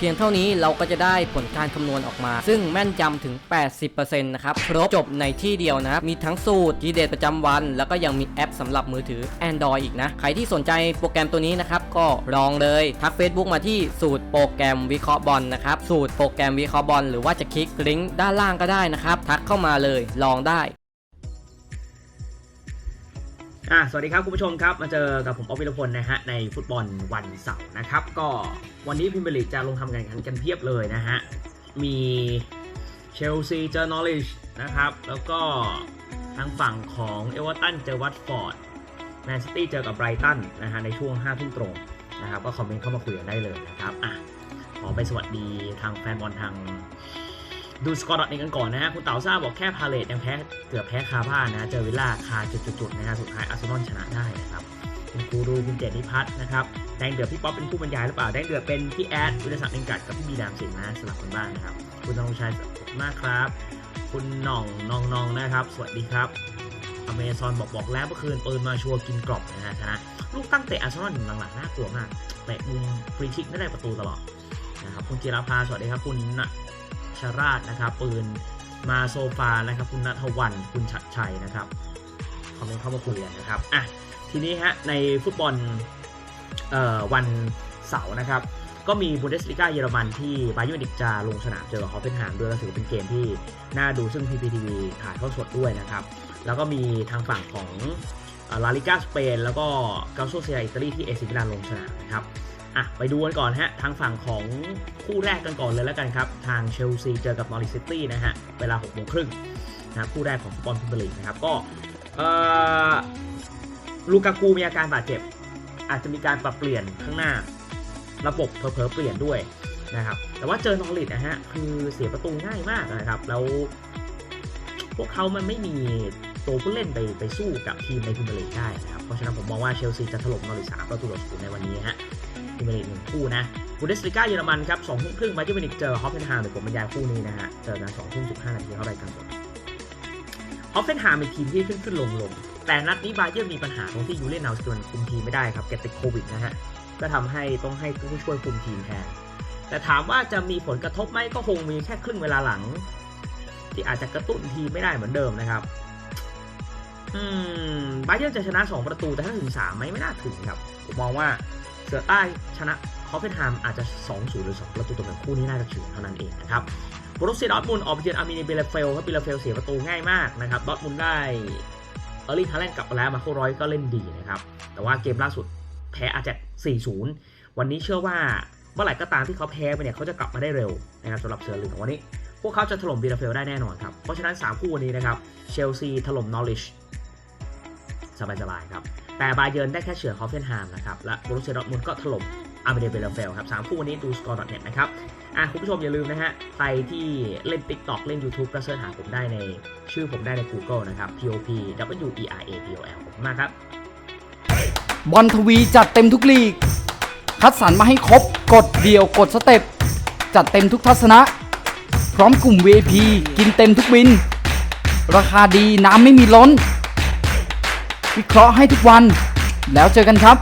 พียงเท่านี้เราก็จะได้ผลการคำนวณออกมา ซึ่งแม่นยำถึง 80%นะครับ ครบจบในที่เดียวนะครับ มีทั้งสูตรทีเด็ดประจำวัน แล้วก็ยังมีแอปสำหรับมือถือ Android อีกนะ ใครที่สนใจโปรแกรมตัวนี้นะครับ ก็ลองเลย ทัก Facebook มาที่สูตรโปรแกรมวิเคราะห์บอลนะครับ สูตรโปรแกรมวิเคราะห์บอลหรือว่าจะคลิกลิงก์ด้านล่างก็ได้นะครับ ทักเข้ามาเลย ลองได้ อะสวัสดีครับคุณผู้ชมครับ มาเจอกับผมออฟวิรพลนะฮะในฟุตบอลวันเสาร์นะครับ ก็วันนี้พิมเบอร์ลีกจะลงทำการแข่งขันกันเพียบเลยนะฮะ มีเชลซีเจอนอริชนะครับ แล้วก็ทางฝั่งของเอเวอร์ตันเจอวัตฟอร์ดแมนซิตี้เจอกับไบรตันนะฮะในช่วง5ทุ่มตรงนะครับ ก็คอมเมนต์เข้ามาคุยกันได้เลยนะครับอะขอไปสวัสดีทางแฟนบอลทาง ดูสกอร์ดอทนี้กันก่อนนะฮะคุณเต๋าซ่าบอกแค่พาเลตยังแพ้เกือบแพ้คาบ้านนะเจอวิลล่าคาจุดๆนะฮะสุดท้ายอาร์เซนอลชนะได้นะครับคุณกูรูคุณเจนิพัฒน์นะครับแดงเดือดพี่ป๊อปเป็นผู้บรรยายหรือเปล่าแดงเดือดเป็นพี่แอดวิทยาศักดิ์เองกัดกับพี่บีดามสิงห์นะสลับกันบ้างนะครับคุณธงชัยมากครับ คุณหน่องนองนองนะครับ สวัสดีครับอเมซอนบอกบอกแล้วเมื่อคืนปืนมาชัวร์กินกรอบนะฮะชนะลูกตั้งเตะอาร์เซนอลหลังๆน่ากลัวมากเตะมุมฟรีคิกไม่ได้ประตูตลอดนะครับคุณจิรภาสวัสดีครับคุณ ชราชนะครับ ปืนมาโซฟานะครับ คุณนัทวันคุณชัดชัยนะครับคอมเมนต์เข้ามาคุยกันนะครับอะทีนี้ฮะในฟุตบอลเอ่อวันเสาร์นะครับ ก็มีบูเดสลิก้าเยอรมันที่บาเยิร์นดิกจะลงสนามเจอฮอฟเฟนไฮม์ด้วยก็ถือว่าเป็นเกมที่น่าดูซึ่ง PPTV ถ่ายทอดสดด้วยนะครับ แล้วก็มีทางฝั่งของลาลิก้าสเปนแล้วก็กาโซเซียอิตาลีที่เอซิมิลานลงสนามนะครับ อะไปดูกันก่อนฮะ ทางฝั่งของคู่แรกกันก่อนเลยแล้วกันครับ ทางเชลซีเจอกับนอริสซิตี้นะฮะ เวลา6โมงครึ่งนะครับคู่แรกของฟุตบอลพรีเมียร์ลีกนะครับ ก็ลูกากูมีอาการบาดเจ็บ อาจจะมีการปรับเปลี่ยนข้างหน้า ระบบเผลอเปลี่ยนด้วยนะครับ แต่ว่าเจอนอริสนะฮะ คือเสียประตูง่ายมากนะครับ แล้วพวกเขามันไม่มีตัวผู้เล่นไปไปสู้กับทีมในพรีเมียร์ลีกได้นะครับ เพราะฉะนั้นผมมองว่าเชลซีจะถล่มนอริสสามประตูต่อศูนย์ในวันนี้ฮะ พรีเมียร์ลีกหนึ่งคู่นะบูเดสลิก้าเยอรมันครับสองทุ่มครึ่งบาเยิร์นมิวนิกเจอฮอฟเฟนไฮม์เดี๋ยวผมบรรยายคู่นี้นะฮะเจอกันสองทุ่มสิบห้านาทีเข้ารายการสดฮอฟเฟนไฮม์เป็นทีมที่ขึ้นขึ้นลงลงแต่นัดนี้บาเยิร์นมีปัญหาตรงที่ยูเลนนาสจวนคุมทีมไม่ได้ครับแกติดโควิดนะฮะก็ทำให้ต้องให้ผู้ช่วยคุมทีมแทนแต่ถามว่าจะมีผลกระทบไหมก็คงมีแค่ครึ่งเวลาหลัง ที่อาจจะกระตุ้นทีมไม่ได้เหมือนเดิมนะครับอืมบาเยิร์นจะชนะ 2 ประตูแต่ถ้าถึง3ไหมไม่น่าถึงครับ ผมมองว่า เสือใต้ชนะฮอฟเฟนไฮม์อาจจะ 2-0 หรือ 2 ประตูต่อหนึ่งคู่นี้น่าจะถึงเท่านั้นเองนะครับบรูเซียดอร์ทมุนออกไปเยือนอาร์เมเนียเบลเฟลครับเบลเฟลเสียประตูง่ายมากนะครับดอร์ทมุนได้เออร์ลิงฮาแลนด์กลับมาแล้วมาโคร้อยก็เล่นดีนะครับแต่ว่าเกมล่าสุดแพ้อาจจะ4-0 วันนี้เชื่อว่าเมื่อไหร่ก็ตามที่เขาแพ้ไปเนี่ยเขาจะกลับมาได้เร็วนะครับสำหรับเสือเหลืองวันนี้ พวกเขาจะถล่มเบลเฟลได้แน่นอนครับเพราะฉะนั้น 3 คู่วันนี้นะครับเชลซีถล่มนอริชสบายๆครับ แต่บาเยิร์นได้แค่เฉือนฮอฟเฟนไฮม์นะครับ และบรูเซียดอร์ทมุนก็ถล่มอาร์เมเดียเบลเฟลครับสามคู่วันนี้ดูสกอร์ดอทเน็ตนะครับ อะคุณผู้ชมอย่าลืมนะฮะ ใครที่เล่น TikTok เล่น YouTube ก็เสิร์ชหาผมได้ในชื่อผมได้ใน Google นะครับ P O P W E R A P O L ขอบคุณมากครับ บอลทวีจัดเต็มทุกลีก คัดสรรมาให้ครบ กดเดี่ยวกดสเต็ป จัดเต็มทุกทัศนะ พร้อมกลุ่ม VIP กินเต็มทุกบิน ราคาดีน้ำไม่มีล้น วิเคราะห์ให้ทุกวัน แล้วเจอกันครับ